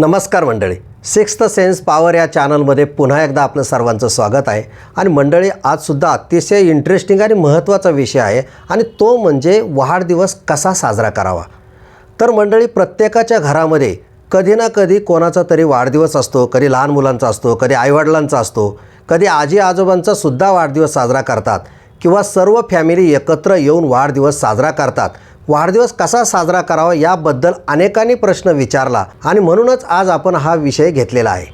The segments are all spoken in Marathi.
नमस्कार मंडळी. सिक्स्थ सेन्स पॉवर या चॅनलमध्ये पुन्हा एकदा आपलं सर्वांचं स्वागत आहे. आणि मंडळी आजसुद्धा अतिशय इंटरेस्टिंग आणि महत्त्वाचा विषय आहे आणि तो म्हणजे वाढदिवस कसा साजरा करावा? तर मंडळी प्रत्येकाच्या घरामध्ये कधी ना कधी कोणाचा तरी वाढदिवस असतो कधी लहान मुलांचा असतो कधी आईवडिलांचा असतो कधी आजी आजोबांचा सुद्धा वाढदिवस साजरा करतात किंवा सर्व फॅमिली एकत्र येऊन वाढदिवस साजरा करतात. वाढदिवस कसा साजरा करावा याबद्दल अनेकांनी प्रश्न विचारला आणि म्हणूनच आज आपण हा विषय घेतलेला आहे.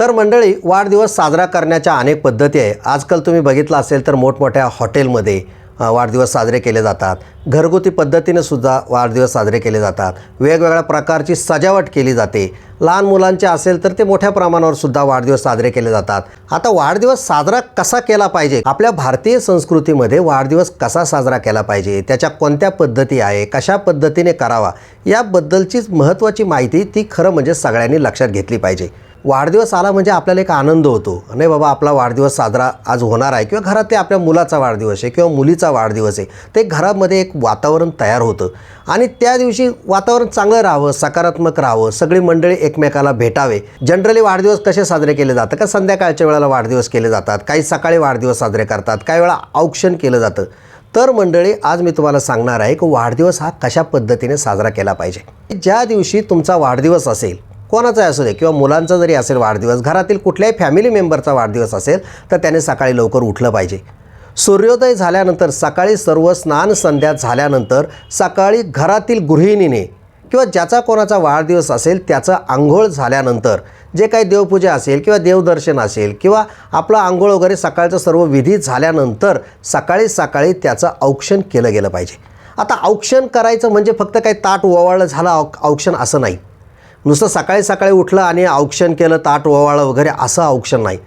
तर मंडळी वाढदिवस साजरा करण्याच्या अनेक पद्धती आहे. आजकाल तुम्ही बघितलं असेल तर मोठमोठ्या हॉटेलमध्ये वाढदिवस साजरे केले जातात. घरगुती पद्धतीने सुद्धा वाढदिवस साजरे केले जातात. वेगवेगळ्या प्रकारची सजावट केली जाते. लहान मुलांचे असेल तर ते मोठ्या प्रमाणावर सुद्धा वाढदिवस साजरे केले जातात. आता वाढदिवस साजरा कसा केला पाहिजे? आपल्या भारतीय संस्कृतीमध्ये वाढदिवस कसा साजरा केला पाहिजे? त्याच्या कोणत्या पद्धती आहे? कशा पद्धतीने करावा? याबद्दलचीच महत्त्वाची माहिती ती खरं म्हणजे सगळ्यांनी लक्षात घेतली पाहिजे. वाढदिवस आला म्हणजे आपल्याला एक आनंद होतो. नाही बाबा आपला वाढदिवस साजरा आज होणार आहे किंवा घरात ते आपल्या मुलाचा वाढदिवस आहे किंवा मुलीचा वाढदिवस आहे ते घरामध्ये एक वातावरण तयार होतं. आणि त्या दिवशी वातावरण चांगलं राहावं सकारात्मक राहावं सगळी मंडळी एकमेकाला भेटावे. जनरली वाढदिवस कसे साजरे केले जातात? का संध्याकाळच्या वेळेला वाढदिवस केले जातात? काही सकाळी वाढदिवस साजरे करतात काही वेळा औक्षण केलं जातं. तर मंडळी आज मी तुम्हाला सांगणार आहे की वाढदिवस हा कशा पद्धतीने साजरा केला पाहिजे? ज्या दिवशी तुमचा वाढदिवस असेल कोणाचाही असू दे किंवा मुलांचा जरी असेल वाढदिवस घरातील कुठल्याही फॅमिली मेंबरचा वाढदिवस असेल तर त्याने सकाळी लवकर उठलं पाहिजे. सूर्योदय झाल्यानंतर सकाळी सर्व स्नान संध्या झाल्यानंतर सकाळी घरातील गृहिणीने किंवा ज्याचा कोणाचा वाढदिवस असेल त्याचं आंघोळ झाल्यानंतर जे काही देवपूजा असेल किंवा देवदर्शन असेल किंवा आपलं आंघोळ वगैरे सकाळचं सर्व विधी झाल्यानंतर सकाळी सकाळी त्याचं औक्षण केलं गेलं पाहिजे. आता औक्षण करायचं म्हणजे फक्त काही ताट ओवाळलं झालं औ औक्षण असं नाही. नुसतं सकाळी सकाळी उठलं आणि औक्षण केलं ताट ओवाळं वगैरे असं औक्षण नाही.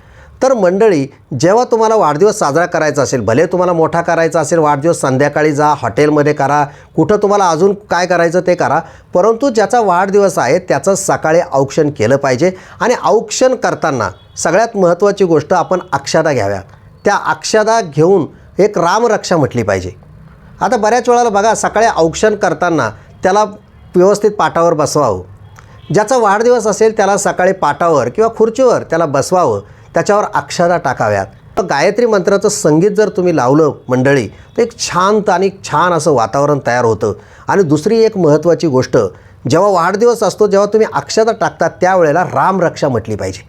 तर मंडळी जेव्हा तुम्हाला वाढदिवस साजरा करायचा असेल भले तुम्हाला मोठा करायचा असेल वाढदिवस संध्याकाळी जा हॉटेलमध्ये करा कुठं तुम्हाला अजून काय करायचं ते करा परंतु ज्याचा वाढदिवस आहे त्याचं सकाळी औक्षण केलं पाहिजे आणि औक्षण करताना सगळ्यात महत्त्वाची गोष्ट आपण अक्षदा घ्याव्या. त्या अक्षदा घेऊन एक रामरक्षा म्हटली पाहिजे. आता बऱ्याच वेळाला बघा सकाळी औक्षण करताना त्याला व्यवस्थित पाटावर बसवावं. ज्याचा वाढदिवस असेल त्याला सकाळी पाटावर किंवा खुर्चीवर त्याला बसवावं त्याच्यावर अक्षरा टाकाव्यात. गायत्री मंत्राचं संगीत जर तुम्ही लावलं मंडळी तर एक शांत आणि छान असं वातावरण तयार होतं. आणि दुसरी एक महत्त्वाची गोष्ट जेव्हा वाढदिवस असतो जेव्हा तुम्ही अक्षता टाकता त्यावेळेला रामरक्षा म्हटली पाहिजे.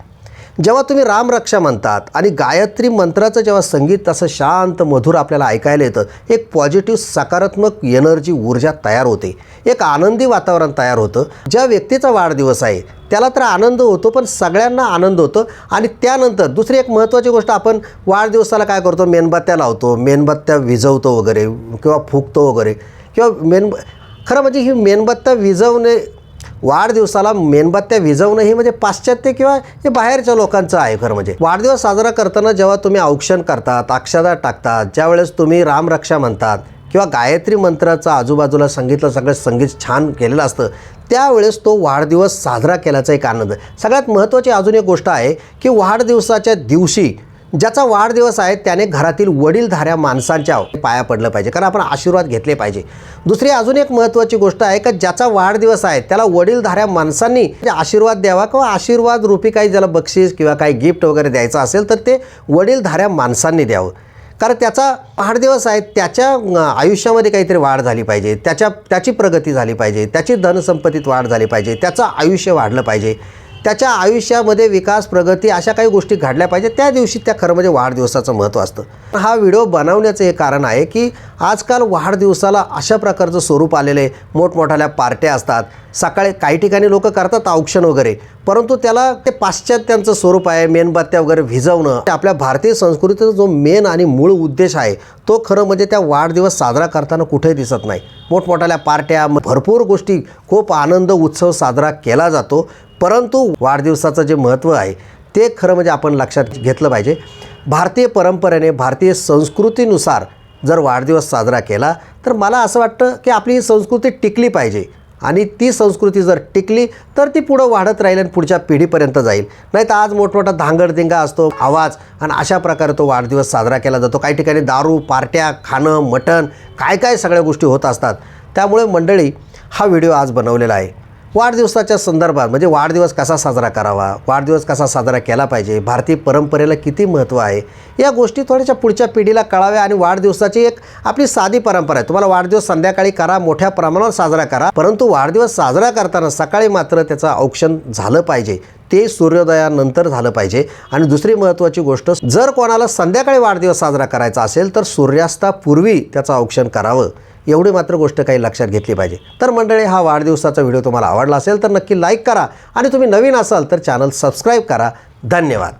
जेव्हा तुम्ही रामरक्षा म्हणतात आणि गायत्री मंत्राचं जेव्हा संगीत असं शांत मधुर आपल्याला ऐकायला येतं एक पॉझिटिव्ह सकारात्मक एनर्जी ऊर्जा तयार होते. एक आनंदी वातावरण तयार होतं. ज्या व्यक्तीचा वाढदिवस आहे त्याला तर आनंद होतो पण सगळ्यांना आनंद होतो. आणि त्यानंतर दुसरी एक महत्त्वाची गोष्ट आपण वाढदिवसाला काय करतो? मेणबत्त्या लावतो मेणबत्त्या विझवतो वगैरे किंवा फुकतो वगैरे किंवा मेण खरं म्हणजे ही मेणबत्त्या विझवणे वाढदिवसाला मेणबत्त्या विझवणं हे म्हणजे पाश्चात्य किंवा हे बाहेरच्या लोकांचं आहे खरं म्हणजे. वाढदिवस साजरा करताना जेव्हा तुम्ही औक्षण करतात अक्षदा टाकतात ज्यावेळेस तुम्ही रामरक्षा म्हणतात किंवा गायत्री मंत्राचं आजूबाजूला सांगितलं सगळं संगीत छान केलेलं असतं त्यावेळेस तो वाढदिवस साजरा केल्याचा एक आनंद. सगळ्यात महत्त्वाची अजून एक गोष्ट आहे की वाढदिवसाच्या दिवशी ज्याचा वाढदिवस आहे त्याने घरातील वडीलधाऱ्या माणसांच्या पाया पडलं पाहिजे. कारण आपण आशीर्वाद घेतले पाहिजे. दुसरी अजून एक महत्त्वाची गोष्ट आहे का ज्याचा वाढदिवस आहे त्याला वडीलधाऱ्या माणसांनी म्हणजे आशीर्वाद द्यावा किंवा आशीर्वाद रूपी काही ज्याला बक्षीस किंवा काही गिफ्ट वगैरे द्यायचं असेल तर ते वडीलधाऱ्या माणसांनी द्यावं. कारण त्याचा वाढदिवस आहे त्याच्या आयुष्यामध्ये काहीतरी वाढ झाली पाहिजे. त्याच्या त्याची प्रगती झाली पाहिजे. त्याची धनसंपत्तीत वाढ झाली पाहिजे. त्याचं आयुष्य वाढलं पाहिजे. त्याच्या आयुष्यामध्ये विकास प्रगती अशा काही गोष्टी घडल्या पाहिजे त्या दिवशी त्या खरं म्हणजे वाढदिवसाचं महत्त्व असतं. हा व्हिडिओ बनवण्याचं हे कारण आहे की आजकाल वाढदिवसाला अशा प्रकारचं स्वरूप आलेलं आहे. मोठमोठ्याल्या पार्ट्या असतात. सकाळी काही ठिकाणी लोक करतात औक्षण वगैरे. परंतु त्याला ते पाश्चात्यांचं स्वरूप आहे मेणबत्त्या वगैरे भिजवणं. ते आपल्या भारतीय संस्कृतीचा जो मेन आणि मूळ उद्देश आहे तो खरं म्हणजे त्या वाढदिवस साजरा करताना कुठेही दिसत नाही. मोठमोठ्याल्या पार्ट्या भरपूर गोष्टी खूप आनंद उत्सव साजरा केला जातो. परंतु वाढदिवसाचं जे महत्त्व आहे ते खरं म्हणजे आपण लक्षात घेतलं पाहिजे. भारतीय परंपरेने भारतीय संस्कृतीनुसार जर वाढदिवस साजरा केला तर मला असं वाटतं की आपली ही संस्कृती टिकली पाहिजे. आणि ती संस्कृती जर टिकली तर ती पुढं वाढत राहील आणि पुढच्या पिढीपर्यंत जाईल. नाही तर आज मोठमोठा धांगडधिंगा असतो आवाज आणि अशा प्रकारे तो वाढदिवस साजरा केला जातो. काही ठिकाणी दारू पार्ट्या खाणं मटण काय काय सगळ्या गोष्टी होत असतात. त्यामुळे मंडळी हा व्हिडिओ आज बनवलेला आहे. वाढदिवसाच्या संदर्भात म्हणजे वाढदिवस कसा साजरा करावा वाढदिवस कसा साजरा केला पाहिजे भारतीय परंपरेला किती महत्त्व आहे या गोष्टी थोड्याशा पुढच्या पिढीला कळाव्या आणि वाढदिवसाची एक आपली साधी परंपरा आहे. तुम्हाला वाढदिवस संध्याकाळी करा मोठ्या प्रमाणावर साजरा करा परंतु वाढदिवस साजरा करताना सकाळी मात्र त्याचं औक्षण झालं पाहिजे ते सूर्योदयानंतर झालं पाहिजे. आणि दुसरी महत्त्वाची गोष्ट जर कोणाला संध्याकाळी वाढदिवस साजरा करायचा असेल तर सूर्यास्तापूर्वी त्याचं औक्षण करावं. एवढी मात्र गोष्ट काही लक्षात घेतली पाहिजे. तर मंडळी हा वाढदिवसाचा व्हिडिओ तुम्हाला आवडला असेल तर नक्की लाईक करा. आणि तुम्ही नवीन असाल तर चॅनल सबस्क्राईब करा. धन्यवाद.